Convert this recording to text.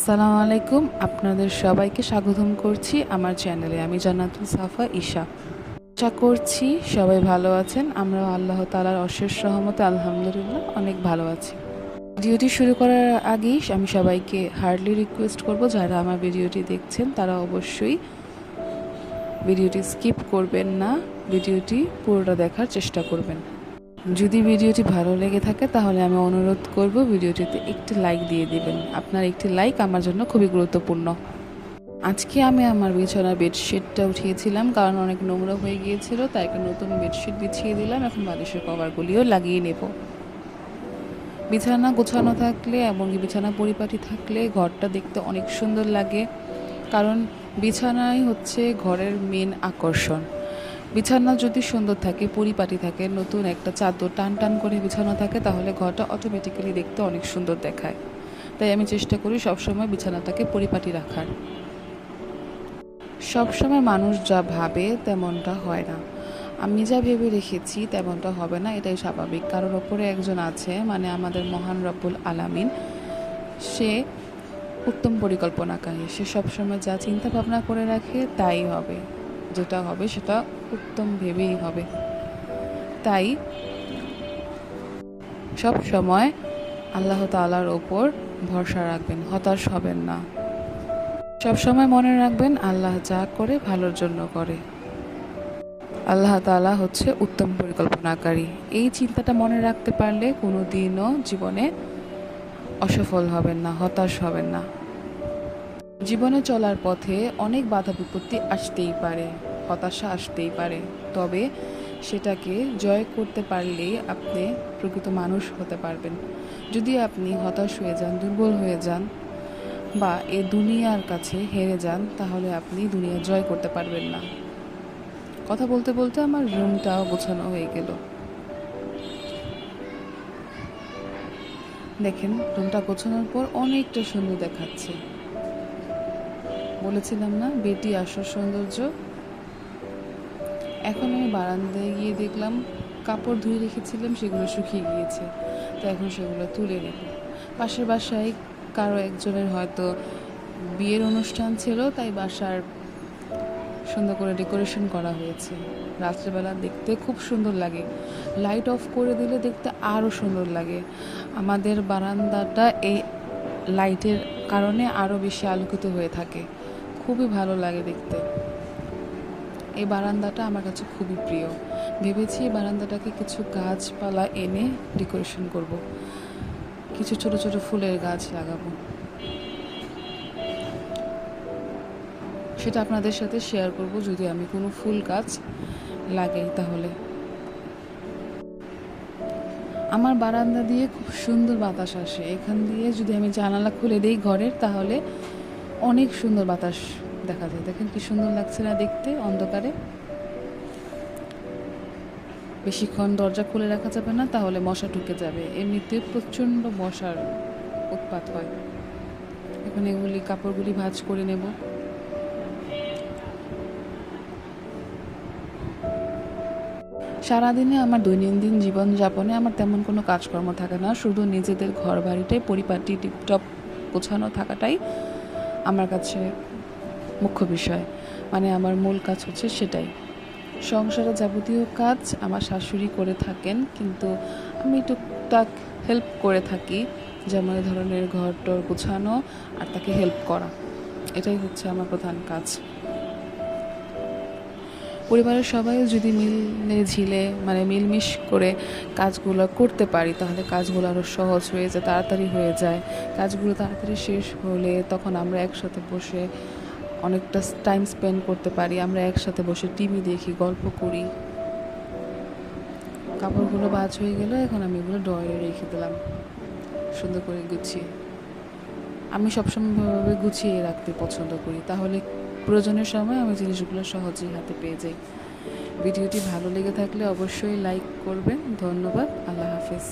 আসসালামু আলাইকুম। আপনাদের সবাইকে স্বাগতম করছি আমার চ্যানেলে। আমি জান্নাতুল সাফা, ঈশা। আশা করছি সবাই ভালো আছেন। আমরা আল্লাহ তালার অশেষ সহমতে আলহামদুলিল্লাহ, অনেক ভালো আছি। ভিডিওটি শুরু করার আগেই আমি সবাইকে হার্ডলি রিকোয়েস্ট করব, যারা আমার ভিডিওটি দেখছেন, তারা অবশ্যই ভিডিওটি স্কিপ করবেন না। ভিডিওটি পুরোটা দেখার চেষ্টা করবেন। যদি ভিডিওটি ভালো লেগে থাকে, তাহলে আমি অনুরোধ করব ভিডিওটিতে একটি লাইক দিয়ে দিবেন। আপনার একটি লাইক আমার জন্য খুবই গুরুত্বপূর্ণ। আজকে আমি আমার বিছানার বেডশিটটা উঠিয়েছিলাম, কারণ অনেক নোংরা হয়ে গিয়েছিল, তাই একটা নতুন বেডশিট বিছিয়ে দিলাম। এখন বালিশের কভারগুলিও লাগিয়ে নেব। বিছানা গোছানো থাকলে, এমনকি বিছানা পরিপাটি থাকলে ঘরটা দেখতে অনেক সুন্দর লাগে, কারণ বিছানাই হচ্ছে ঘরের মেন আকর্ষণ। বিছানা যদি সুন্দর থাকে, পরিপাটি থাকে, নতুন একটা চাদর টান টান করে বিছানা থাকে, তাহলে ঘরটা অটোমেটিক্যালি দেখতে অনেক সুন্দর দেখায়। তাই আমি চেষ্টা করি সবসময় বিছানাটাকে পরিপাটি রাখার। সবসময় মানুষ যা ভাবে তেমনটা হয় না। আমি যা ভেবে রেখেছি তেমনটা হবে না, এটাই স্বাভাবিক। কারোর ওপরে একজন আছে মানে আমাদের মহান রব্বুল আলামিন, সে উত্তম পরিকল্পনাকারী। সে সবসময় যা চিন্তা ভাবনা করে রাখে, তাই হবে। যেটা হবে সেটা উত্তম ভেবেই হবে। তাই সব সময় আল্লাহ তাআলার ওপর ভরসা রাখবেন, হতাশ হবেন না। সব সময় মনে রাখবেন, আল্লাহ যা করে ভালোর জন্য করে। আল্লাহ তাআলা হচ্ছে উত্তম পরিকল্পনাকারী। এই চিন্তাটা মনে রাখতে পারলে কোনো দিনও জীবনে অসফল হবেন না, হতাশ হবেন না। জীবনে চলার পথে অনেক বাধা বিপত্তি আসতেই পারে, হতাশা আসতেই পারে। তবে সেটাকে জয় করতে পারলেই আপনি প্রকৃত মানুষ হতে পারবেন। যদি আপনি হতাশ হয়ে যান, দুর্বল হয়ে যান বা এ দুনিয়ার কাছে হেরে যান, তাহলে আপনি দুনিয়া জয় করতে পারবেন না। কথা বলতে বলতে আমার রুমটাও গোছানো হয়ে গেল। দেখেন রুমটা গোছানোর পর অনেকটা সুন্দর দেখাচ্ছে। বলেছিলাম না, বেটি আসার সৌন্দর্য। এখন আমি বারান্দায় গিয়ে দেখলাম, কাপড় ধুয়ে রেখেছিলাম, সেগুলো শুকিয়ে গিয়েছে। তো এখন সেগুলো তুলে নেব। পাশের বাসায় কারও একজনের হয়তো বিয়ের অনুষ্ঠান ছিল, তাই বাসার সুন্দর করে ডেকোরেশন করা হয়েছে। রাত্রেবেলা দেখতে খুব সুন্দর লাগে। লাইট অফ করে দিলে দেখতে আরও সুন্দর লাগে। আমাদের বারান্দাটা এই লাইটের কারণে আরও বেশি আলোকিত হয়ে থাকে। খুবই ভালো লাগে দেখতে। এই বারান্দাটা আমার কাছে খুবই প্রিয়। ভেবেছি এই বারান্দাটাকে কিছু গাছপালা এনে ডেকোরেশন করব। কিছু ছোট ছোট ফুলের গাছ লাগাবো। সেটা আপনাদের সাথে শেয়ার করব যদি আমি কোনো ফুল গাছ লাগাই তাহলে। আমার বারান্দা দিয়ে খুব সুন্দর বাতাস আসে। এখান দিয়ে যদি আমি জানালা খুলে দিই ঘরের তাহলে অনেক সুন্দর বাতাস দেখা যায়। দেখেন কি সুন্দর লাগছে না দেখতে, অন্ধকারে। বেশিক্ষণ দরজা খুলে রাখা যাবে না, তাহলে মশা ঢুকে যাবে। এমনিতে প্রচণ্ড মশার উৎপাত হয়। এখন এগুলি কাপড়গুলি ভাজ করে নেব। সারাদিনে আমার দৈনন্দিন জীবনযাপনে আমার তেমন কোনো কাজকর্ম থাকে না। শুধু নিজেদের ঘর বাড়িটাই পরিপাটি, টিপটপ গোছানো থাকাটাই আমার কাছে মুখ্য বিষয়। মানে আমার মূল কাজ হচ্ছে সেটাই। সংসারে যাবতীয় কাজ আমার শাশুড়ি করে থাকেন, কিন্তু আমি টুকটাক হেল্প করে থাকি। যেমন ধরনের ঘর টর গুছানো আর তাকে হেল্প করা। এটাই হচ্ছে আমার প্রধান কাজ। পরিবারের সবাইও যদি মিলে ঝিলে মানে মিলমিশ করে কাজগুলো করতে পারি, তাহলে কাজগুলো আরও সহজ হয়ে যায়, তাড়াতাড়ি হয়ে যায়। কাজগুলো তাড়াতাড়ি শেষ হলে তখন আমরা একসাথে বসে অনেকটা টাইম স্পেন্ড করতে পারি, আমরা একসাথে বসে টিভি দেখি, গল্প করি। কাপড়গুলো বাজ হয়ে গেল এখন আমি এগুলো ডয়ে রেখে দিলাম, সুন্দর করে গুছিয়ে। আমি সবসময় গুছিয়ে রাখতে পছন্দ করি, তাহলে প্রয়োজনের সময় আমি জিনিসগুলো সহজেই হাতে পেয়ে যাই। ভিডিওটি ভালো লেগে থাকলে অবশ্যই লাইক করবেন। ধন্যবাদ। আল্লাহ হাফেজ।